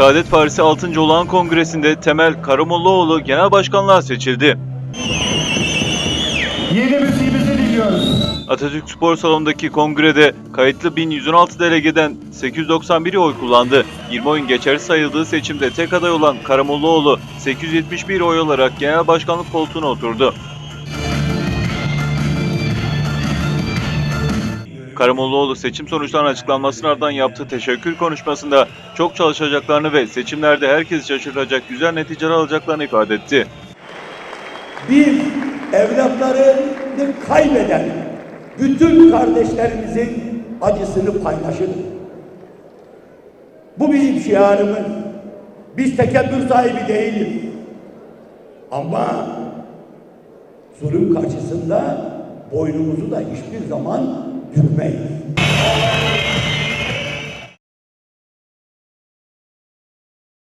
Saadet Partisi 6. Olağan Kongresi'nde Temel Karamollaoğlu genel başkanlığa seçildi. Yeni müziğimizi dinliyoruz. Atatürk Spor Salonu'ndaki kongrede kayıtlı 1116 delegeden 891'i oy kullandı. 20 oyun geçerli sayıldığı seçimde tek aday olan Karamollaoğlu 871 oy alarak genel başkanlık koltuğuna oturdu. Karamollaoğlu seçim sonuçlarının açıklanmasının ardından yaptığı teşekkür konuşmasında çok çalışacaklarını ve seçimlerde herkesi şaşırtacak güzel neticeler alacaklarını ifade etti. biz evlatlarını kaybeden bütün kardeşlerimizin acısını paylaşırız. Bu bizim şiarımız. Biz tekebbür sahibi değiliz. Ama zulüm karşısında boynumuzu da hiçbir zaman e.